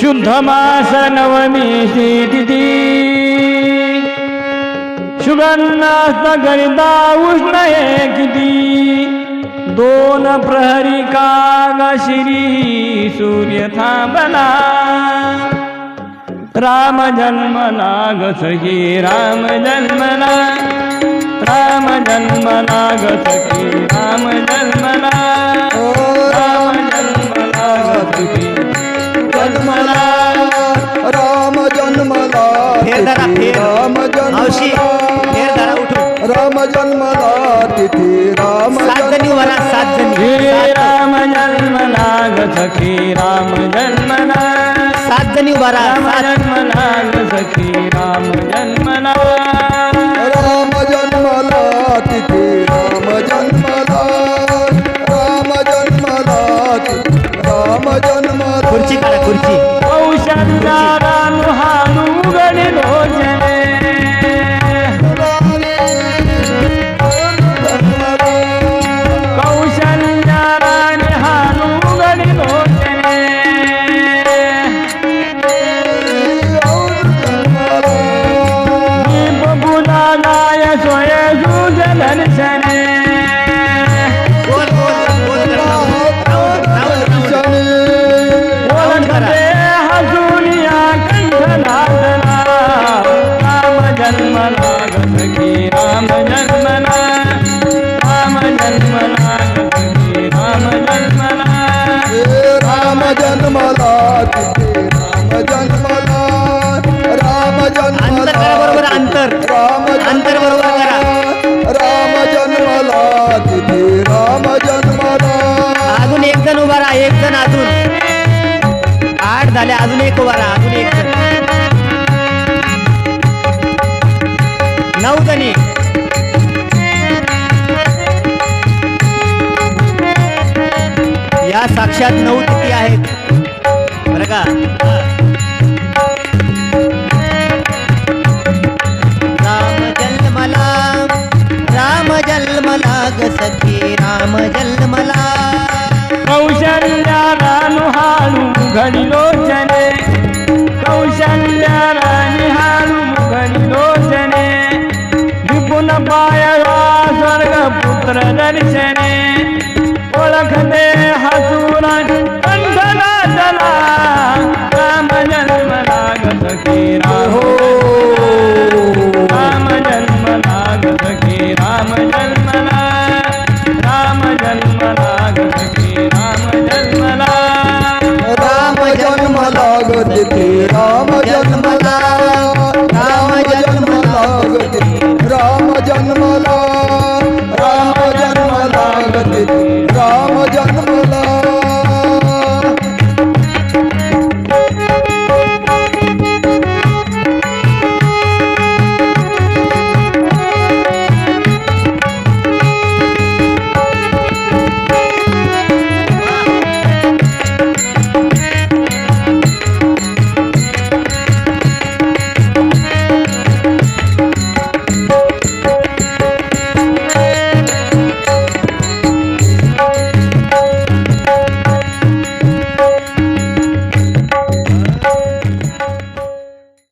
शुद्ध मास नवमी तिथी सुगंधास्त करिता उष्ण हे किती दोन प्रहरी काग श्री सूर्य थांबला राम जन्मला ग राम जन्मला राम जन्मला ग राम जन्मला धरा, फेर. राम मावशी फेर धरा उठून. राम जन्मला तिथी राम सात जणी राहा, सात जणी. हे सात. राम जन्मला सखी राम जन्मला सात जणी राम सात. जन्मला सखी राम जन्मला जन्मला गसकी राम जन्मला राम जन्मला तिथे राम जन्मला राम अंतर करा बरोबर अंतर राम अंतर बरोबर करा राम जन्मला तिथे राम जन्मला अजून एक जण उभा राहा एक जण अजून. आठ झाले अजून एक उभा राहा अजून एक जण. नऊ जणी. या साक्षात नऊ तिथी आहेत. बरं का? राम जन्मला राम जन्मला ग सखी राम जन्मला. कौशल्या रानू हाणू घडी लोचने. कौशल्या राणी हाणू घडी लोचने. विपुन पाय स्वर्ग पुत्र दर्शने. ओळखते हा